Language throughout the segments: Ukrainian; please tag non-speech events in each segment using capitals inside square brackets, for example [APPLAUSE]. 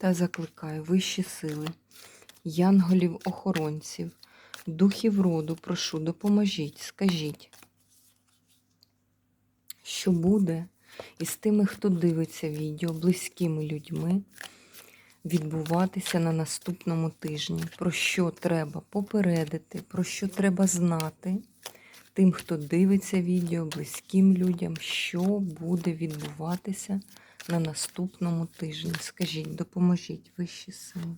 Та закликаю вищі сили, янголів-охоронців, духів роду, прошу, допоможіть, скажіть, що буде із тими, хто дивиться відео, близькими людьми відбуватися на наступному тижні, про що треба попередити, про що треба знати тим, хто дивиться відео, близьким людям, що буде відбуватися на наступному тижні. Скажіть, допоможіть вищі сили.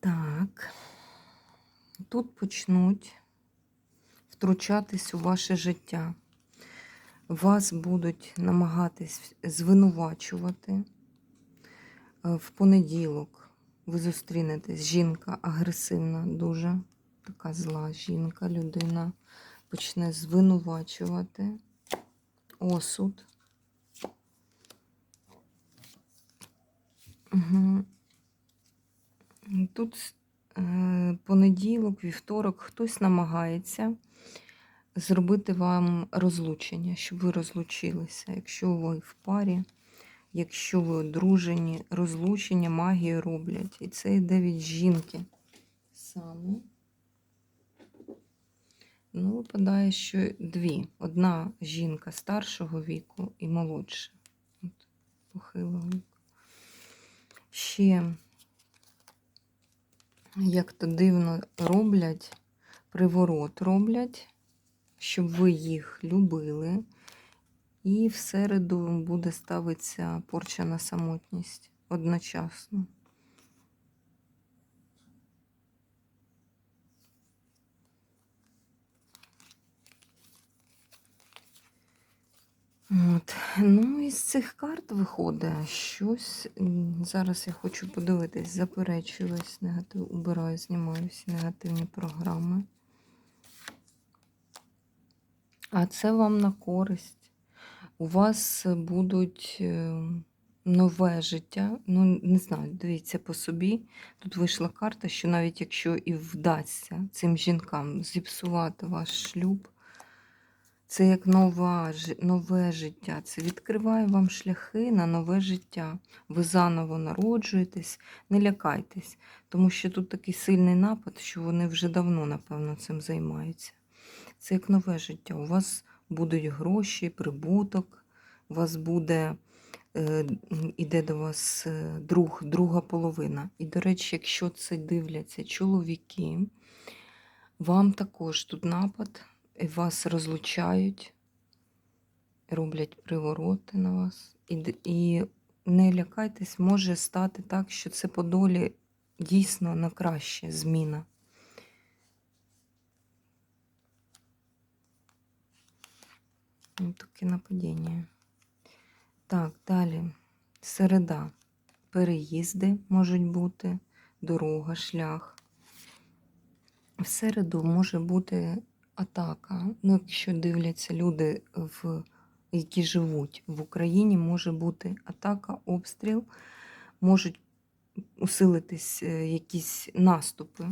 Так тут почнуть втручатись у ваше життя. Вас будуть намагатись звинувачувати. Е, в понеділок ви зустрінетесь. Жінка агресивна, дуже така зла жінка, людина почне звинувачувати осуд. Угу. Тут понеділок, вівторок, хтось намагається зробити вам розлучення, щоб ви розлучилися. Якщо ви в парі, якщо ви одружені, розлучення магію роблять. І це йде від жінки саме. Ну, випадає, що дві. Одна жінка старшого віку і молодша. От, похилого віку. Ще як то дивно роблять, приворот роблять, щоб ви їх любили. І в середу буде ставитися порча на самотність одночасно. От. Ну, із цих карт виходить щось. Зараз я хочу подивитись, заперечую весь негатив, убираю, знімаю всі негативні програми. А це вам на користь. У вас будуть е, нове життя. Ну, не знаю, дивіться по собі. Тут вийшла карта, що навіть якщо і вдасться цим жінкам зіпсувати ваш шлюб. Це як нова, нове життя. Це відкриває вам шляхи на нове життя. Ви заново народжуєтесь, не лякайтесь, тому що тут такий сильний напад, що вони вже давно, напевно, цим займаються. Це як нове життя. У вас будуть гроші, прибуток, у вас буде, е, іде до вас е, друг, друга половина. І, до речі, якщо це дивляться чоловіки, вам також тут напад вас розлучають, роблять привороти на вас. І, і не лякайтесь, може стати так, що це по долі дійсно на краще зміна. Ну, таке нападіння. Так, далі. Середа. Переїзди можуть бути, дорога, шлях. В середу може бути атака. Ну, якщо дивляться люди, в, які живуть в Україні, може бути атака, обстріл, можуть усилитись е, якісь наступи.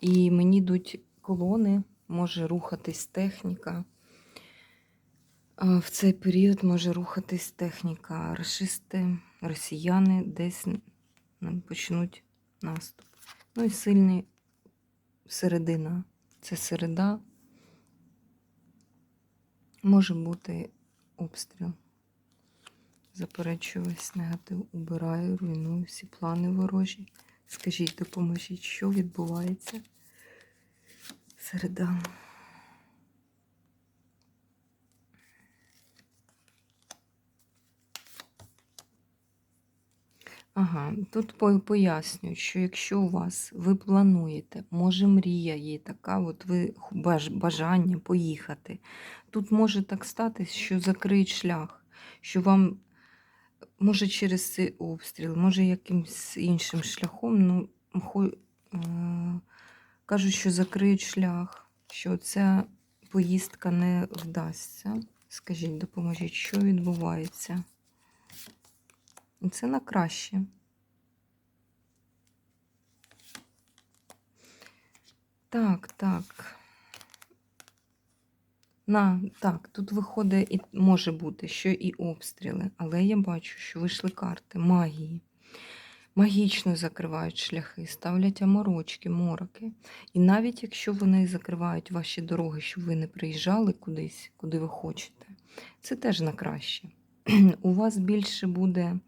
І мені йдуть колони, може рухатись техніка. В цей період може рухатись техніка. Рашисти, росіяни десь почнуть наступ. Ну і сильний середина. Це середа, Може бути обстріл. Заперечую весь негатив, убираю, руйную всі плани ворожі. Скажіть, допоможіть, що відбувається середа. Ага, тут по- пояснюють, що якщо у вас ви плануєте, може мрія є така, от ви бажання поїхати. Тут може так статись, що закриють шлях, що вам може через цей обстріл, може якимось іншим шляхом, ну е, кажуть, що закриють шлях, що ця поїздка не вдасться. Скажіть, допоможіть, що відбувається? Це на краще. Так, так. На, так, тут виходить, і може бути, що і обстріли, але я бачу, що вийшли карти магії. Магічно закривають шляхи, ставлять аморочки, мороки. І навіть якщо вони закривають ваші дороги, щоб ви не приїжджали кудись, куди ви хочете, це теж на краще. [CLEARS THROAT] У вас більше буде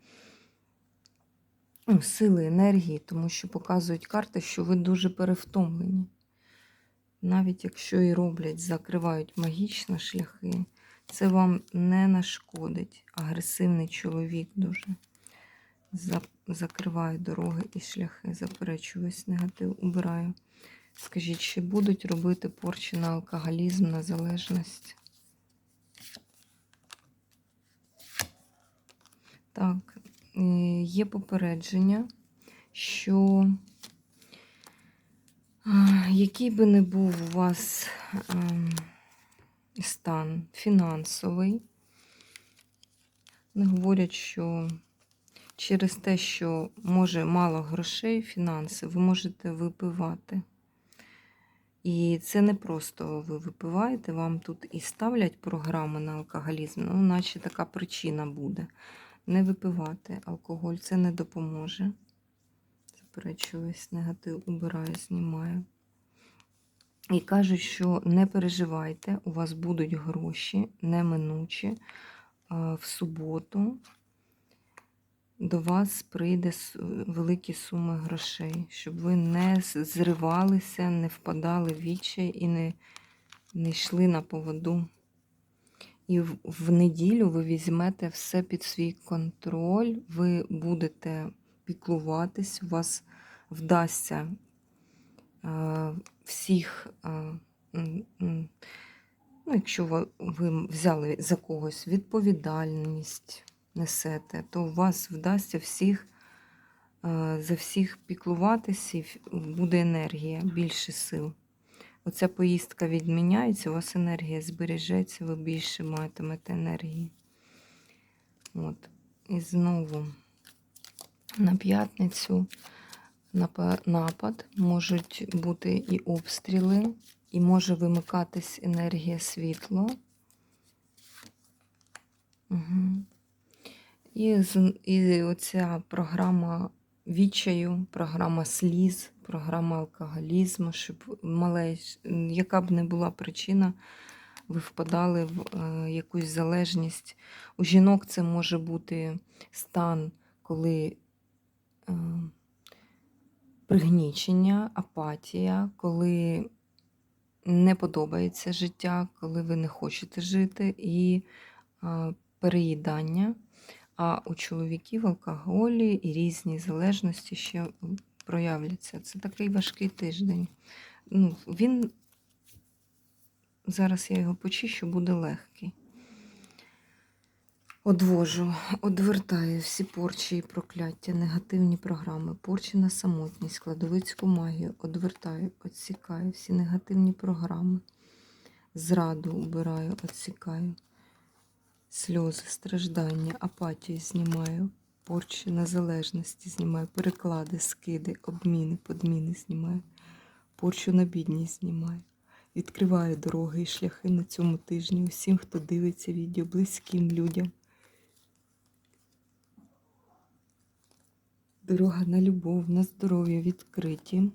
ну, сили, енергії, тому що показують карти, що ви дуже перевтомлені. Навіть якщо і роблять, закривають магічно шляхи, це вам не нашкодить. Агресивний чоловік дуже закриває дороги і шляхи, заперечую весь негатив, убираю. Скажіть, чи будуть робити порчі на алкоголізм, на залежність? Так, є попередження, що який би не був у вас ем, стан фінансовий, вони говорять, що через те, що може мало грошей, фінанси, ви можете випивати. І це не просто ви випиваєте, вам тут і ставлять програми на алкоголізм, ну, наче така причина буде. Не випивати алкоголь, це не допоможе. Заперечую весь негатив, убираю, знімаю. І кажуть, що не переживайте, у вас будуть гроші неминучі. В суботу до вас прийде великі суми грошей, щоб ви не зривалися, не впадали в відчай і не, не йшли на поводу. І в, в неділю ви візьмете все під свій контроль, ви будете піклуватись, у вас вдасться е, всіх, е, ну, якщо ви, ви взяли за когось відповідальність, несете, то у вас вдасться всіх е, за всіх піклуватися, і буде енергія, більше сил. Оця поїздка відміняється, у вас енергія збережеться, ви більше матимете енергії. От. І знову на п'ятницю напа- напад, можуть бути і обстріли, і може вимикатись енергія світло. Угу. І, і оця програма відчаю, програма сліз, програма алкоголізму, щоб малеч, яка б не була причина, ви впадали в е, якусь залежність. У жінок це може бути стан, коли е, пригнічення, апатія, коли не подобається життя, коли ви не хочете жити, і е, переїдання. А у чоловіків алкоголі і різні залежності ще проявляться. Це такий важкий тиждень. Ну, він зараз я його почищу, буде легкий. Одвожу, одвертаю всі порчі і прокляття, негативні програми, порчі на самотність, складовицьку магію, одвертаю, відсікаю всі негативні програми, зраду убираю, відсікаю. Сльози, страждання, апатію знімаю, порчі незалежності знімаю, переклади, скиди, обміни, подміни знімаю, порчу на бідність знімаю. Відкриваю дороги і шляхи на цьому тижні усім, хто дивиться відео, близьким людям. Дорога на любов, на здоров'я відкриті.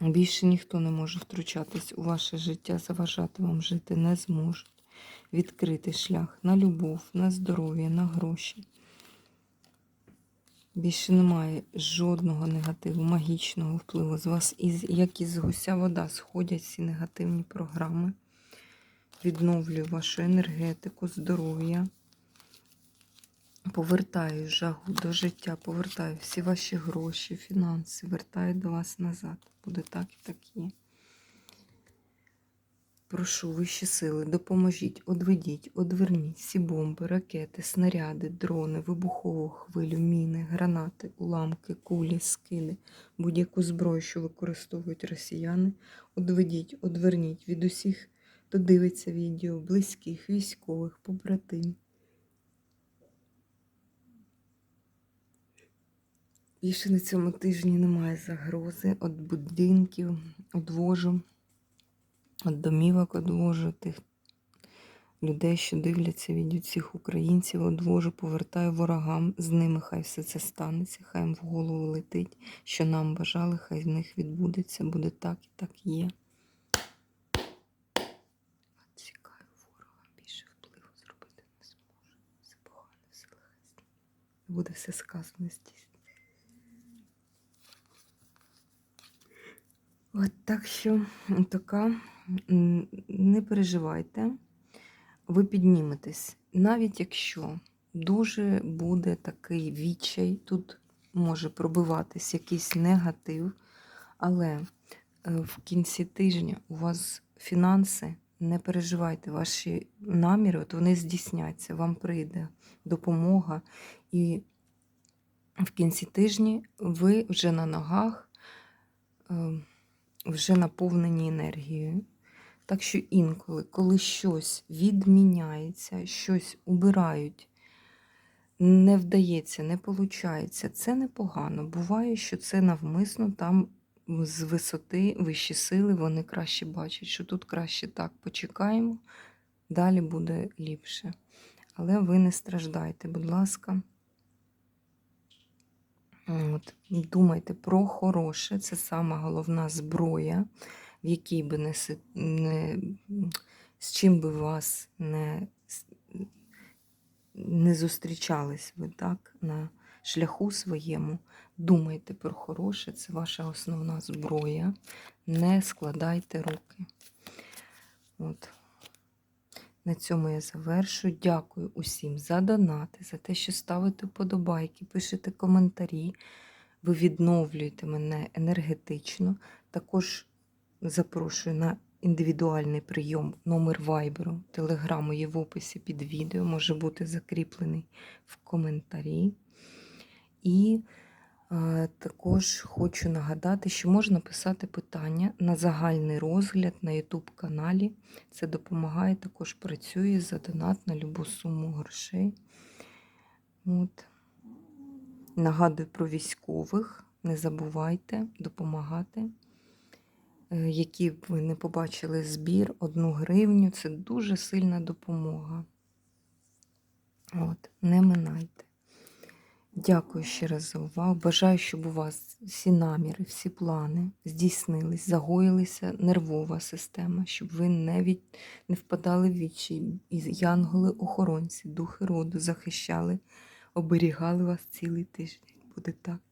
Більше ніхто не може втручатись у ваше життя, заважати вам жити не зможуть. Відкритий шлях на любов, на здоров'я, на гроші. Більше немає жодного негативу, магічного впливу. З вас, як із гуся вода, сходять всі негативні програми. Відновлюю вашу енергетику, здоров'я. Повертаю жагу до життя, повертаю всі ваші гроші, фінанси, вертаю до вас назад. Буде так і так є. Прошу вищі сили, допоможіть, одведіть, одверніть всі бомби, ракети, снаряди, дрони, вибухову хвилю, міни, гранати, уламки, кулі, скиди, будь-яку зброю, що використовують росіяни. Одведіть, одверніть від усіх, хто дивиться відео, близьких, військових, побратимів. Більше на цьому тижні немає загрози від будинків, одвожу, від домівок одвожу тих людей, що дивляться від цих українців, одвожу, повертаю ворогам, з ними хай все це станеться, хай їм в голову летить, що нам бажали, хай в них відбудеться, буде так і так є. Буде все сказане здійснено. От так що така, не переживайте, ви підніметесь. Навіть якщо дуже буде такий відчай, тут може пробиватись якийсь негатив, але е, в кінці тижня у вас фінанси, не переживайте, ваші наміри, от вони здійсняться, вам прийде допомога, і в кінці тижня ви вже на ногах. е, вже наповнені енергією. Так що інколи, коли щось відміняється, щось убирають, не вдається, не виходить, це непогано. Буває, що це навмисно там з висоти вищі сили, вони краще бачать, що тут краще так почекаємо, далі буде ліпше. Але ви не страждайте, будь ласка. От, Думайте про хороше, це сама головна зброя, в якій би не, не з чим би вас не, не зустрічались ви так, на шляху своєму. Думайте про хороше, це ваша основна зброя. Не складайте руки. От. На цьому я завершую. Дякую усім за донати, за те, що ставите вподобайки, пишете коментарі. Ви відновлюєте мене енергетично. Також запрошую на індивідуальний прийом номер вайберу, телеграму є в описі під відео, може бути закріплений в коментарі. І е, також хочу нагадати, що можна писати питання на загальний розгляд на YouTube каналі. Це допомагає, також працює за донат на любу суму грошей. От. Нагадую про військових. Не забувайте допомагати. Е, Які б ви не побачили збір, одну гривню це дуже сильна допомога. От, не минайте. Дякую ще раз за увагу. Бажаю, щоб у вас всі наміри, всі плани здійснились, загоїлися нервова система, щоб ви не, від... не впадали в відчай. І янголи-охоронці, духи роду захищали, оберігали вас цілий тиждень. Буде так.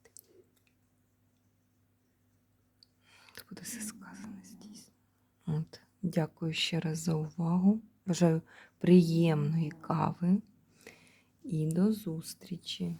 Буде все сказане здійсно. От. Дякую ще раз за увагу. Бажаю приємної кави і до зустрічі.